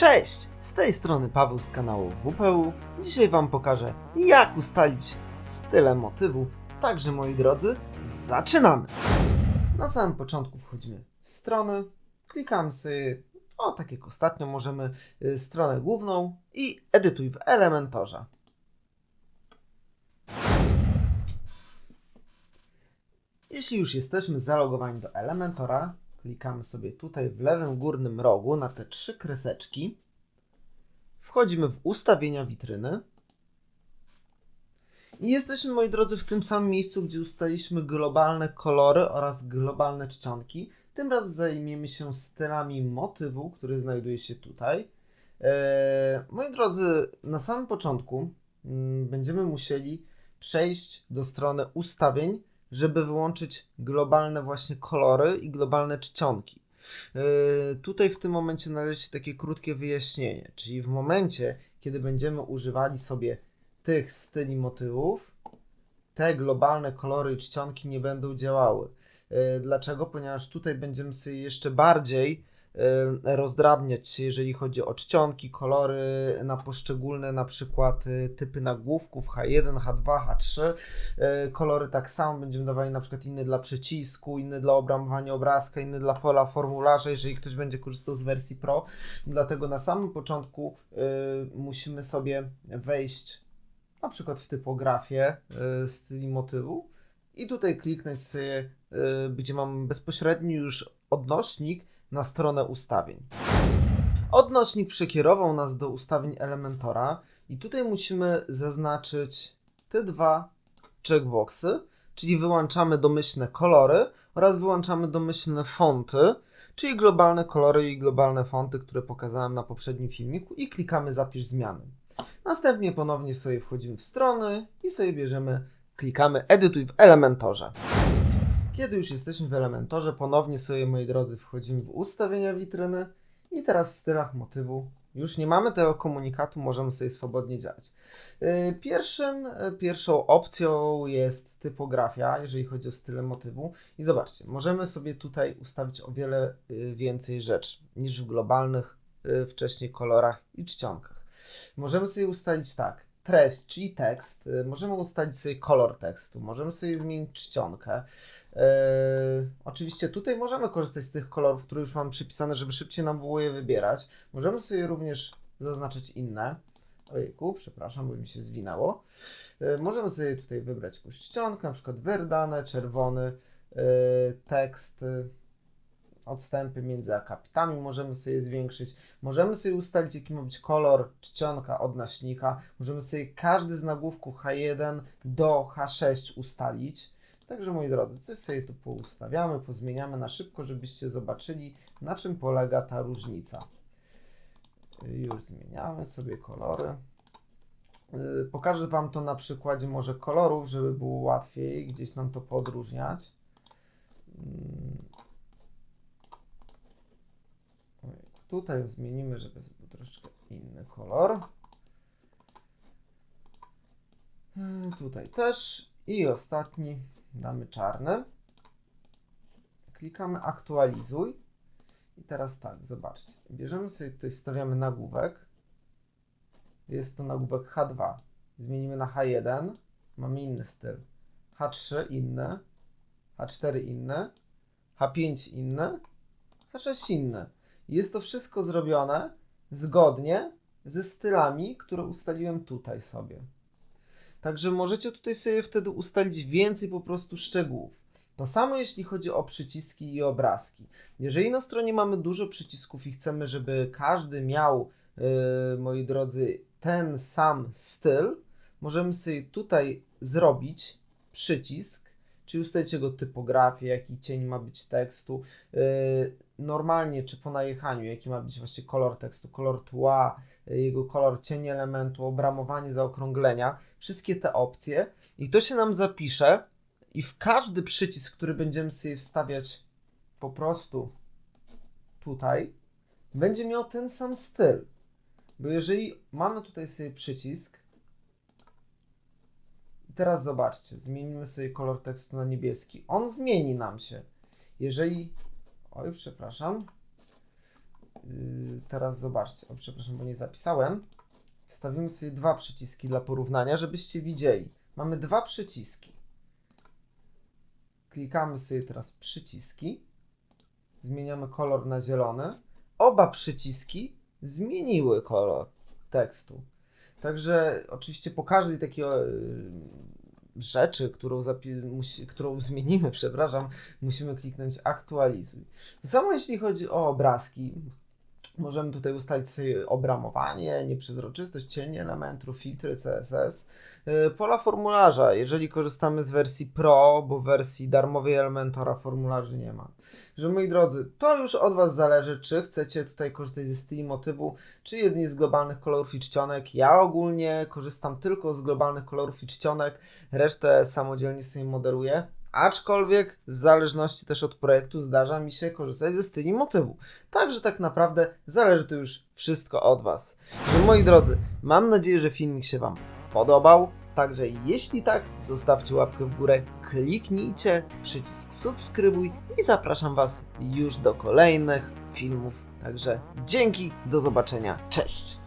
Cześć! Z tej strony Paweł z kanału WPU. Dzisiaj Wam pokażę, jak ustalić style motywu. Także moi drodzy, zaczynamy! Na samym początku wchodzimy w stronę, klikamy sobie, o tak jak ostatnio możemy, y, stronę główną i edytuj w Elementorze. Jeśli już jesteśmy zalogowani do Elementora, klikamy sobie tutaj w lewym górnym rogu na te trzy kreseczki. Wchodzimy w ustawienia witryny. I jesteśmy, moi drodzy, w tym samym miejscu, gdzie ustaliliśmy globalne kolory oraz globalne czcionki. Tym razem zajmiemy się stylami motywu, który znajduje się tutaj. Eee, moi drodzy, na samym początku mm, będziemy musieli przejść do strony ustawień, żeby wyłączyć globalne właśnie kolory i globalne czcionki. Yy, tutaj w tym momencie należy się takie krótkie wyjaśnienie, czyli w momencie, kiedy będziemy używali sobie tych styli motywów, te globalne kolory i czcionki nie będą działały. Yy, Dlaczego? Ponieważ tutaj będziemy sobie jeszcze bardziej rozdrabniać się, jeżeli chodzi o czcionki, kolory na poszczególne na przykład y, typy nagłówków H1, H2, H3. Y, Kolory tak samo będziemy dawali na przykład inny dla przycisku, inny dla obramowania obrazka, inny dla pola formularza, jeżeli ktoś będzie korzystał z wersji Pro. Dlatego na samym początku y, musimy sobie wejść na przykład w typografię y, styli motywu i tutaj kliknąć sobie, y, gdzie mam bezpośredni już odnośnik na stronę ustawień. Odnośnik przekierował nas do ustawień Elementora i tutaj musimy zaznaczyć te dwa checkboxy, czyli wyłączamy domyślne kolory oraz wyłączamy domyślne fonty, czyli globalne kolory i globalne fonty, które pokazałem na poprzednim filmiku i klikamy zapisz zmiany. Następnie ponownie sobie wchodzimy w strony i sobie bierzemy, klikamy edytuj w Elementorze. Kiedy już jesteśmy w Elementorze, ponownie sobie, moi drodzy, wchodzimy w ustawienia witryny i teraz w stylach motywu już nie mamy tego komunikatu, możemy sobie swobodnie działać. Yy, Pierwszym, yy, pierwszą opcją jest typografia, jeżeli chodzi o style motywu. I zobaczcie, możemy sobie tutaj ustawić o wiele yy, więcej rzeczy niż w globalnych wcześniej kolorach i czcionkach. Możemy sobie ustalić tak, treść, czyli tekst, yy, możemy ustalić sobie kolor tekstu, możemy sobie zmienić czcionkę. Yy, oczywiście tutaj możemy korzystać z tych kolorów, które już mamy przypisane, żeby szybciej nam było je wybierać. Możemy sobie również zaznaczyć inne. Ojejku, przepraszam, bo mi się zwinęło. Yy, możemy sobie tutaj wybrać jakąś czcionkę, na przykład werdane, czerwony, yy, tekst, yy, odstępy między akapitami możemy sobie zwiększyć. Możemy sobie ustalić, jaki ma być kolor czcionka odnośnika. Możemy sobie każdy z nagłówków H1 do H6 ustalić. Także moi drodzy, coś sobie tu poustawiamy, pozmieniamy na szybko, żebyście zobaczyli, na czym polega ta różnica. Już zmieniamy sobie kolory. Yy, Pokażę Wam to na przykładzie może kolorów, żeby było łatwiej gdzieś nam to podróżniać. Mm. Ojej, Tutaj zmienimy, żeby był troszeczkę inny kolor. Yy, Tutaj też. I ostatni damy czarny. Klikamy aktualizuj. I teraz tak, zobaczcie. Bierzemy sobie tutaj, stawiamy nagłówek. Jest to nagłówek H2. Zmienimy na H1. Mamy inny styl. H3 inny. H4 inny. H5 inny. H6 inny. Jest to wszystko zrobione zgodnie ze stylami, które ustaliłem tutaj sobie. Także możecie tutaj sobie wtedy ustalić więcej po prostu szczegółów. To samo jeśli chodzi o przyciski i obrazki. Jeżeli na stronie mamy dużo przycisków i chcemy, żeby każdy miał, yy, moi drodzy, ten sam styl, możemy sobie tutaj zrobić przycisk, czyli ustalić jego typografię, jaki cień ma być tekstu, yy, normalnie czy po najechaniu, jaki ma być właśnie kolor tekstu, kolor tła, yy, jego kolor cień elementu, obramowanie, zaokrąglenia, wszystkie te opcje. I to się nam zapisze i w każdy przycisk, który będziemy sobie wstawiać po prostu tutaj, będzie miał ten sam styl. Bo jeżeli mamy tutaj sobie przycisk, i teraz zobaczcie, zmienimy sobie kolor tekstu na niebieski. On zmieni nam się. Jeżeli, oj, przepraszam, Yy, teraz zobaczcie. O, przepraszam, bo nie zapisałem. Wstawimy sobie dwa przyciski dla porównania, żebyście widzieli. Mamy dwa przyciski. Klikamy sobie teraz przyciski. Zmieniamy kolor na zielony. Oba przyciski zmieniły kolor tekstu. Także oczywiście po każdej takiej e, rzeczy, którą, którą zmienimy, przepraszam, musimy kliknąć aktualizuj. To samo jeśli chodzi o obrazki. Możemy tutaj ustalić sobie obramowanie, nieprzezroczystość, cień elementów, filtry CSS. Yy, Pola formularza, jeżeli korzystamy z wersji Pro, bo wersji darmowej Elementora formularzy nie ma. Że moi drodzy, to już od Was zależy, czy chcecie tutaj korzystać ze styli motywu, czy jedynie z globalnych kolorów i czcionek. Ja ogólnie korzystam tylko z globalnych kolorów i czcionek, resztę samodzielnie sobie modeluję. Aczkolwiek w zależności też od projektu zdarza mi się korzystać ze styli motywu. Także tak naprawdę zależy to już wszystko od Was. No, moi drodzy, mam nadzieję, że filmik się Wam podobał. Także jeśli tak, zostawcie łapkę w górę, kliknijcie przycisk subskrybuj i zapraszam Was już do kolejnych filmów. Także dzięki, do zobaczenia, cześć!